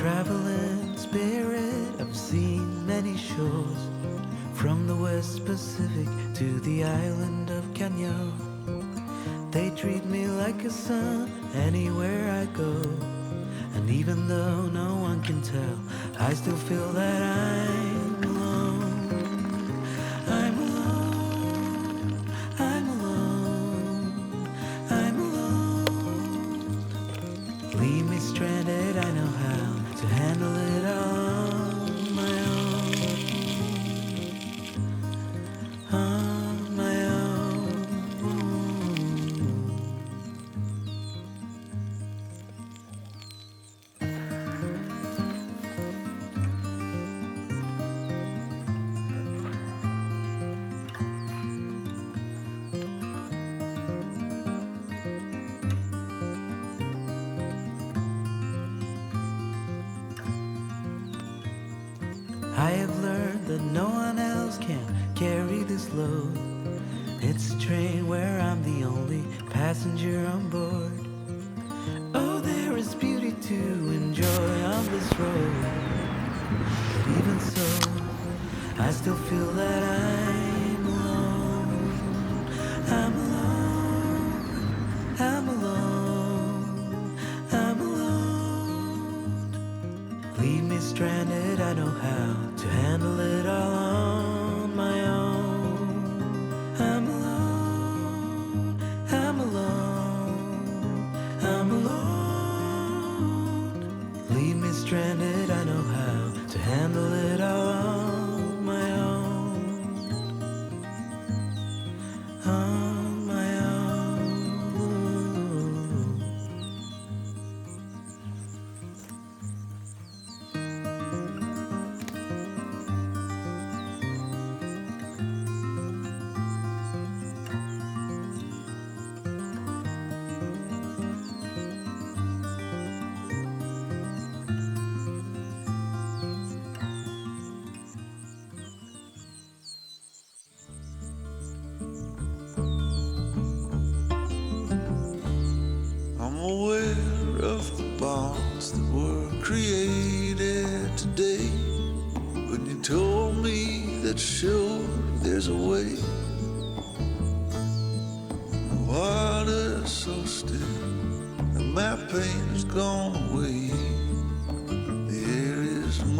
traveling spirit. I've seen many shores, from the West Pacific to the island of Kenya. They treat me like a son anywhere I go. And even though no one can tell, I still feel that I'm no one else can carry this load. It's a train where I'm the only passenger on board. Oh, there is beauty to enjoy on this road. But even so, I still feel that I'm alone. I'm alone. I'm alone. I'm alone. Leave me stranded, I know how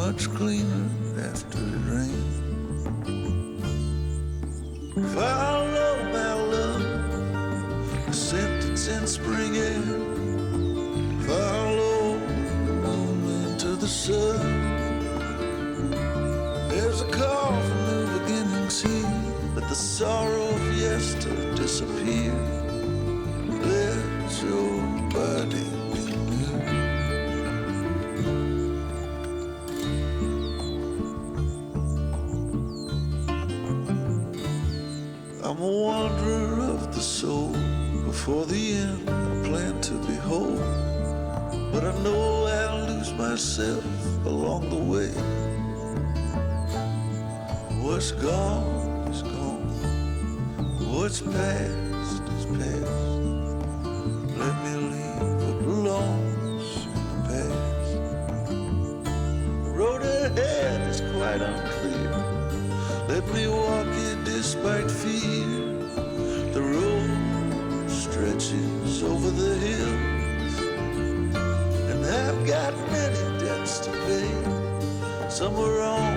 much cleaner after it rains. Follow my love the sentence in spring air. Follow the moon into the sun. There's a call for new beginnings here. Let the sorrow of yester disappear. I'm a wanderer of the soul. Before the end, I plan to behold. But I know I'll lose myself along the way. What's gone is gone. What's past is past. Let me leave what belongs in the past. Road ahead is quite unclear. Let me walk it despite fear. Over the hills, and I've got many debts to pay. Some are on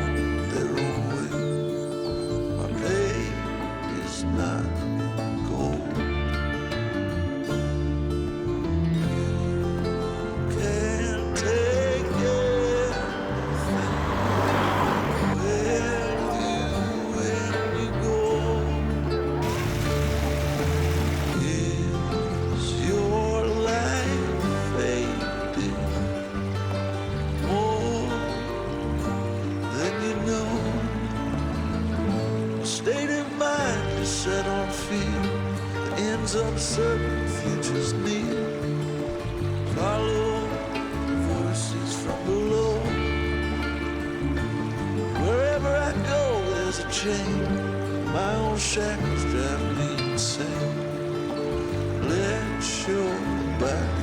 ends uncertain, futures near. Follow voices from below. Wherever I go, there's a chain. My own shackles drive me insane. Let your body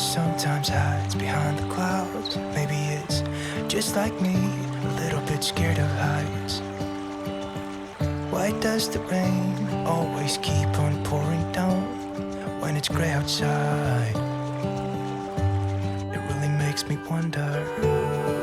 sometimes hides behind the clouds? Maybe it's just like me, a little bit scared of heights. Why does the rain always keep on pouring down when it's gray outside? It really makes me wonder.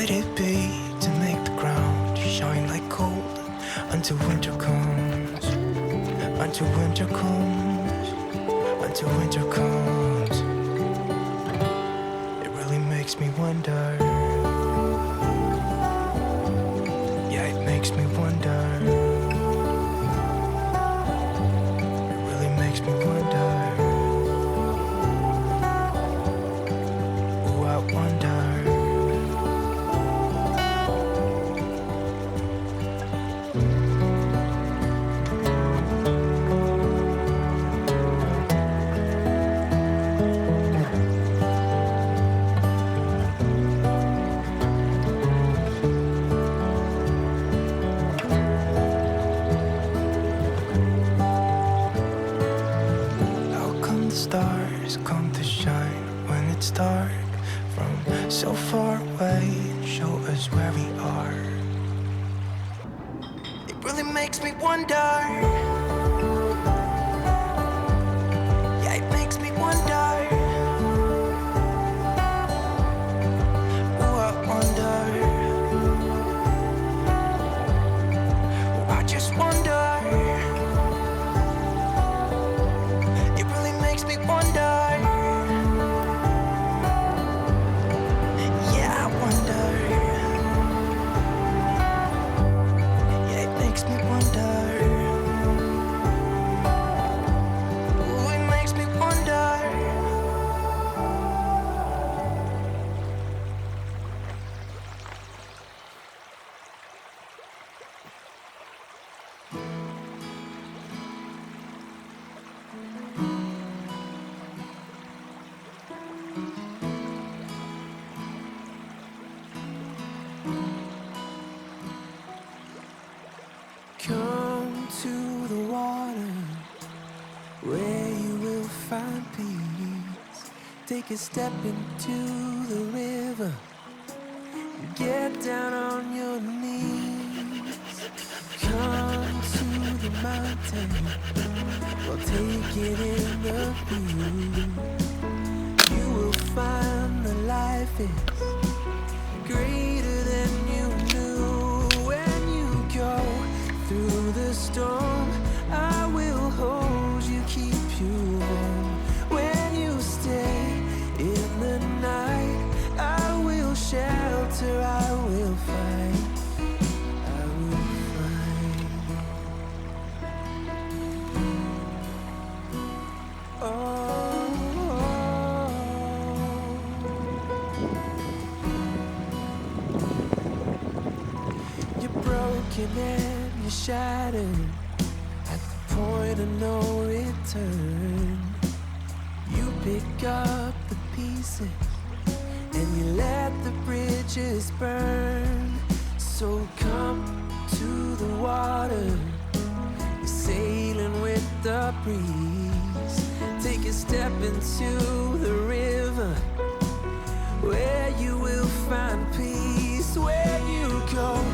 Could it be to make the ground shine like gold until winter comes? Until winter comes, until winter comes. It really makes me wonder. Makes me wonder. Take a step into the river. Get down on your knees. Come to the mountain. Well, take it in the view. You will find the life is greater than you knew when you go through the storm. Broken and you're shattered at the point of no return. You pick up the pieces and you let the bridges burn. So come to the water, you're sailing with the breeze. Take a step into the river where you will find peace Where you go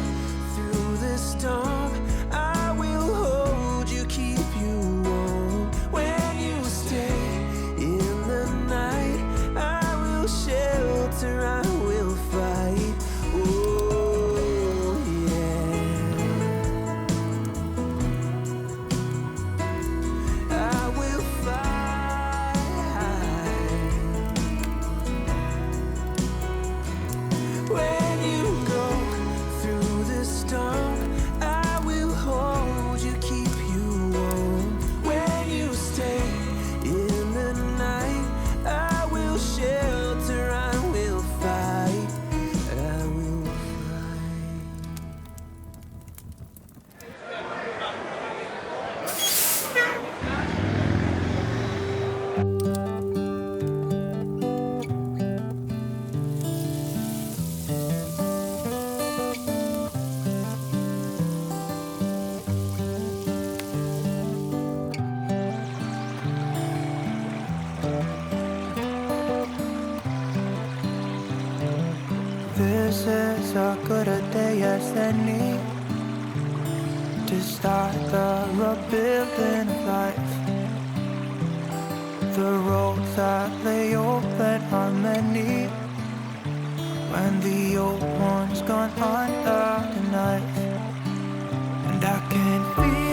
is a good a day as any to start the rebuilding of life. The roads that lay open are many. When the old one's gone under the knife, and I can feel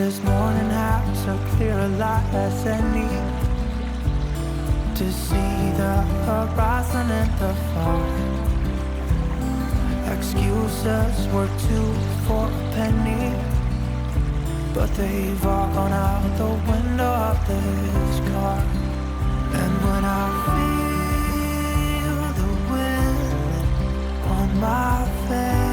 This morning has so clear a light as any to see the horizon and the far. Excuses were two for a penny, but they've all gone out the window of this car. And when I feel the wind on my face.